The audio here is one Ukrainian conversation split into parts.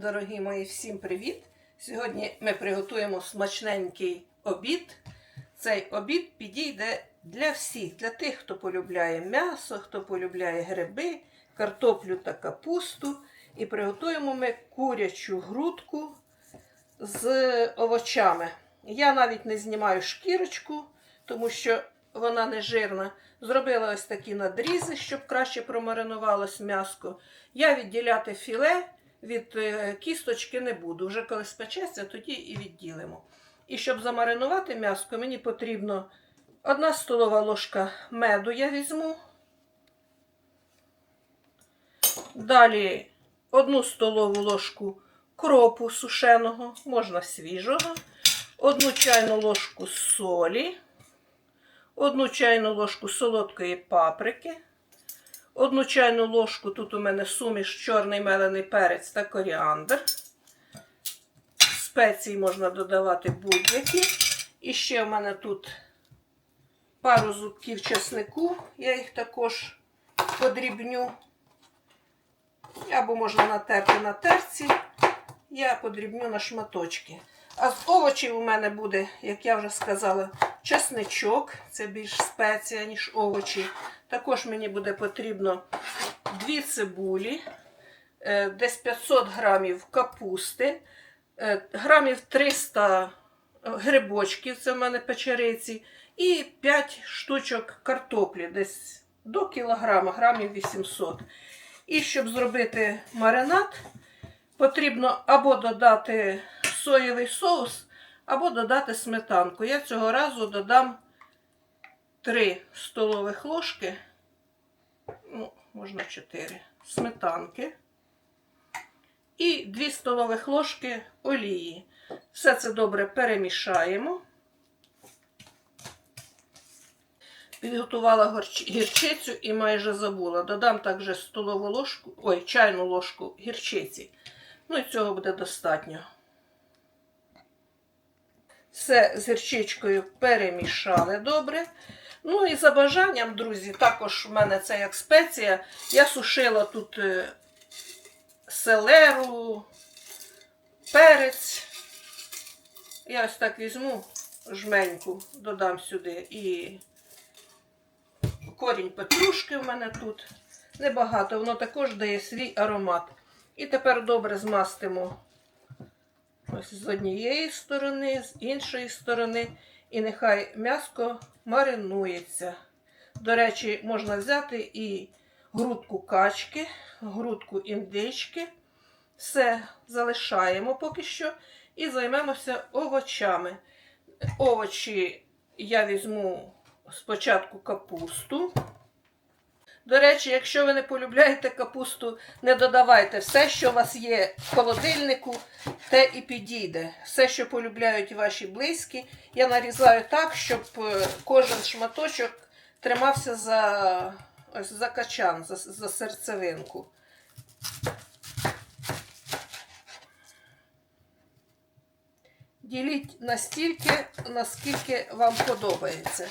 Дорогі мої, всім привіт! Сьогодні ми приготуємо смачненький обід. Цей обід підійде для всіх, для тих, хто полюбляє м'ясо, хто полюбляє гриби, картоплю та капусту. І приготуємо ми курячу грудку з овочами. Я навіть не знімаю шкірочку, тому що вона не жирна. Зробила ось такі надрізи, щоб краще промаринувалось м'яско. Я відділяти філе від е, кісточки не буду. Вже коли спечеться, тоді і відділимо. І щоб замаринувати м'яско, мені потрібно одна столова ложка меду я візьму. Далі одну столову ложку кропу сушеного, можна свіжого, одну чайну ложку солі, одну чайну ложку солодкої паприки, одну чайну ложку, тут у мене суміш чорний мелений перець та коріандр. Спеції можна додавати будь-які. І ще в мене тут пару зубків чеснику, я їх також подрібню. Або можна натерти на терці, я подрібню на шматочки. А з овочів у мене буде, як я вже сказала, чесничок. Це більш спеція, ніж овочі. Також мені буде потрібно дві цибулі, е, десь 500 грамів капусти, е, грамів 300 грибочків, це в мене печериці, і 5 штучок картоплі, десь до кілограма, грамів 800. І щоб зробити маринад, потрібно або додати соєвий соус, або додати сметанку. Я цього разу додам 3 столових ложки, ну, можна 4 сметанки і 2 столових ложки олії. Все це добре перемішаємо. Підготувала гірчицю і майже забула. Додам також столову ложку, ой, чайну ложку гірчиці. Ну і цього буде достатньо. Все з гірчичкою перемішали добре. Ну і за бажанням, друзі, також в мене це як спеція. Я сушила тут е, селеру, перець. Я ось так візьму жменьку, додам сюди і корінь петрушки в мене тут. Небагато, воно також дає свій аромат. І тепер добре змастимо ось з однієї сторони, з іншої сторони. І нехай м'яско маринується. До речі, можна взяти і грудку качки, грудку індички. Все залишаємо поки що. І займемося овочами. Овочі я візьму спочатку капусту. До речі, якщо ви не полюбляєте капусту, не додавайте все, що у вас є в холодильнику, те і підійде. Все, що полюбляють ваші близькі, я нарізаю так, щоб е, кожен шматочок тримався за, ось, за качан, за, за серцевинку. Діліть настільки, наскільки вам подобається.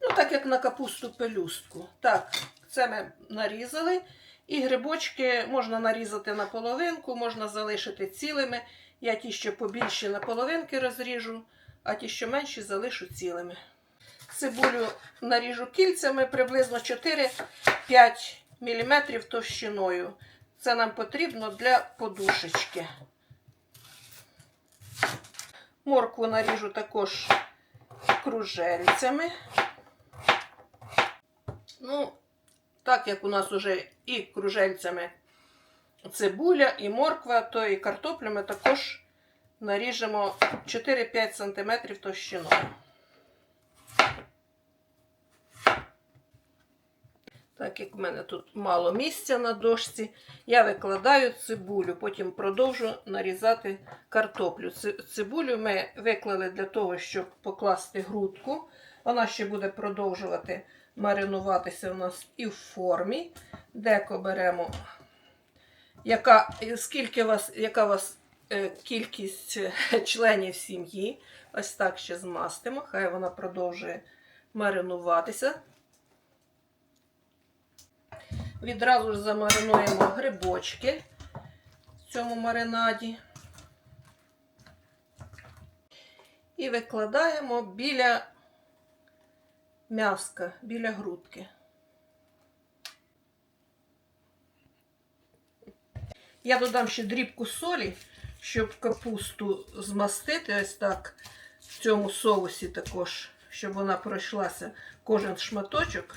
Ну, так як на капусту пелюстку. Так, це ми нарізали. І грибочки можна нарізати на половинку, можна залишити цілими. Я ті, що побільші на половинки розріжу, а ті, що менші, залишу цілими. Цибулю наріжу кільцями приблизно 4-5 мм товщиною. Це нам потрібно для подушечки. Моркву наріжу також кружельцями. Ну, так як у нас вже і кружельцями цибуля, і морква, то і картоплю ми також наріжемо 4-5 см товщиною. Так як в мене тут мало місця на дошці, я викладаю цибулю, потім продовжу нарізати картоплю. Цибулю ми виклали для того, щоб покласти грудку. Вона ще буде продовжувати маринуватися у нас і в формі. Деко беремо, яка, скільки вас, яка у вас е, кількість е, членів сім'ї. Ось так ще змастимо, хай вона продовжує маринуватися. Відразу ж замаринуємо грибочки. в цьому маринаді. І викладаємо біля м'яска, біля грудки. Я додам ще дрібку солі, щоб капусту змастити ось так в цьому соусі також, щоб вона пройшлася кожен шматочок.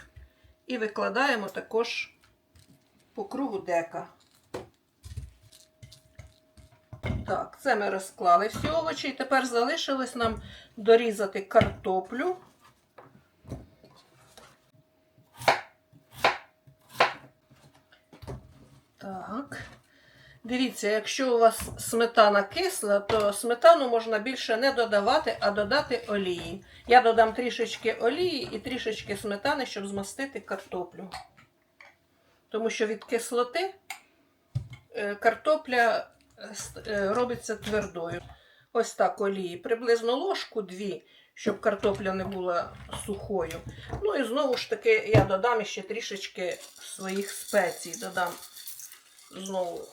І викладаємо також по кругу дека. Так, це ми розклали всі овочі. І тепер залишилось нам дорізати картоплю. Так. Дивіться, якщо у вас сметана кисла, то сметану можна більше не додавати, а додати олії. Я додам трішечки олії і трішечки сметани, щоб змастити картоплю. Тому що від кислоти е, картопля е, е, робиться твердою. Ось так олії. Приблизно ложку дві, щоб картопля не була сухою. Ну і знову ж таки я додам ще трішечки своїх спецій. Додам знову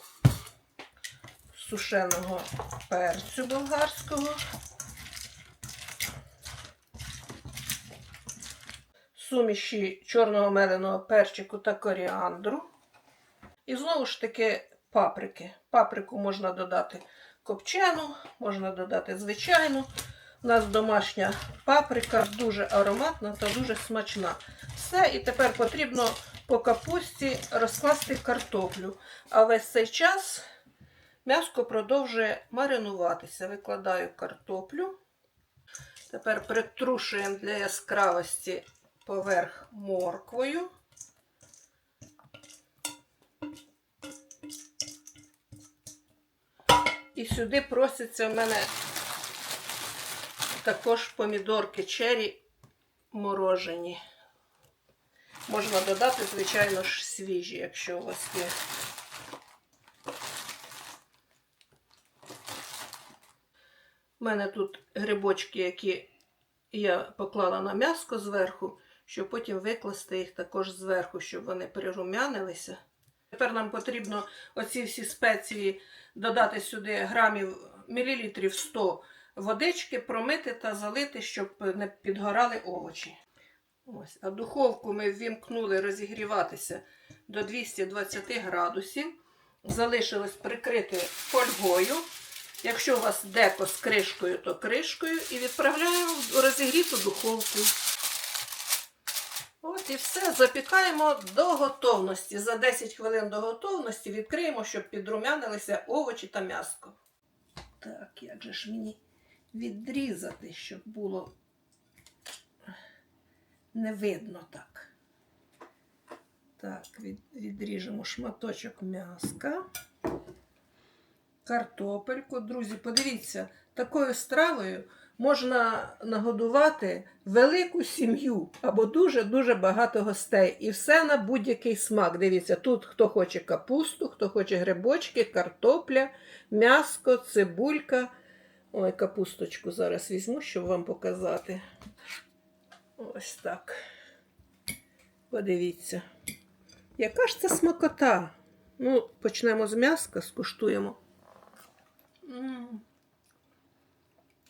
сушеного перцю болгарського. Суміші чорного меленого перчику та коріандру. І знову ж таки паприки. Паприку можна додати копчену, можна додати звичайну. У нас домашня паприка дуже ароматна та дуже смачна. Все, і тепер потрібно по капусті розкласти картоплю. А весь цей час м'яско продовжує маринуватися. Викладаю картоплю. Тепер притрушуємо для яскравості поверх морквою. І сюди просяться в мене також помідорки чері морожені. Можна додати, звичайно ж, свіжі, якщо у вас є. У мене тут грибочки, які я поклала на м'яско зверху, щоб потім викласти їх також зверху, щоб вони перерум'янилися. Тепер нам потрібно оці всі спеції додати сюди грамів мілілітрів 100 водички, промити та залити, щоб не підгорали овочі. Ось. А духовку ми ввімкнули розігріватися до 220 градусів. Залишилось прикрити фольгою. Якщо у вас деко з кришкою, то кришкою. І відправляємо в розігріту духовку. От і все. Запікаємо до готовності. За 10 хвилин до готовності відкриємо, щоб підрумянилися овочі та м'яско. Так, як же ж мені відрізати, щоб було не видно так. Так, від, відріжемо шматочок м'яска. Картопельку. Друзі, подивіться, такою стравою можна нагодувати велику сім'ю або дуже-дуже багато гостей. І все на будь-який смак. Дивіться, тут хто хоче капусту, хто хоче грибочки, картопля, м'яско, цибулька. Ой, капусточку зараз візьму, щоб вам показати. Ось так. Подивіться. Яка ж це смакота? Ну, почнемо з м'яска, скуштуємо. М.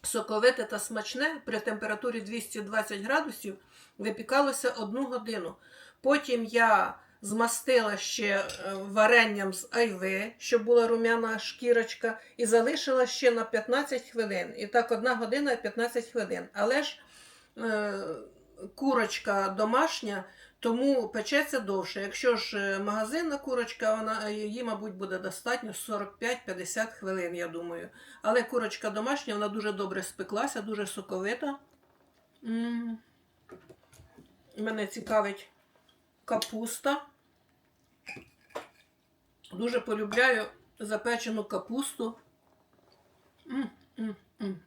Соковите та смачне при температурі 220 градусів випікалося одну годину. Потім я змастила ще е, варенням з айви, щоб була рум'яна шкірочка, і залишила ще на 15 хвилин. І так, одна година і 15 хвилин. Але ж е, курочка домашня, тому печеться довше. Якщо ж е, магазинна курочка, вона її, мабуть, буде достатньо 45-50 хвилин, я думаю. Але курочка домашня, вона дуже добре спеклася, дуже соковита. М. Мене цікавить капуста. Дуже полюбляю запечену капусту. М, м, м.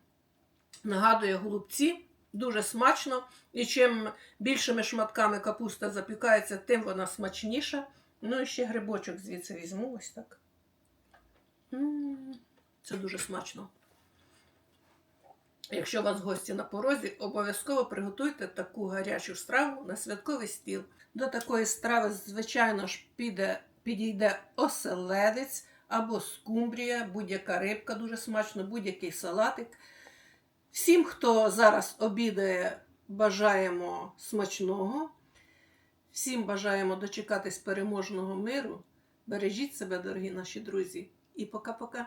Нагадує голубці. Дуже смачно. І чим більшими шматками капуста запікається, тим вона смачніша. Ну і ще грибочок звідси візьму ось так. Це дуже смачно. Якщо у вас гості на порозі, обов'язково приготуйте таку гарячу страву на святковий стіл. До такої страви, звичайно ж, піде, підійде оселедець або скумбрія, будь-яка рибка дуже смачно, будь-який салатик. Всім, хто зараз обідає, бажаємо смачного. Всім бажаємо дочекатись переможного миру. Бережіть себе, дорогі наші друзі, і пока-пока.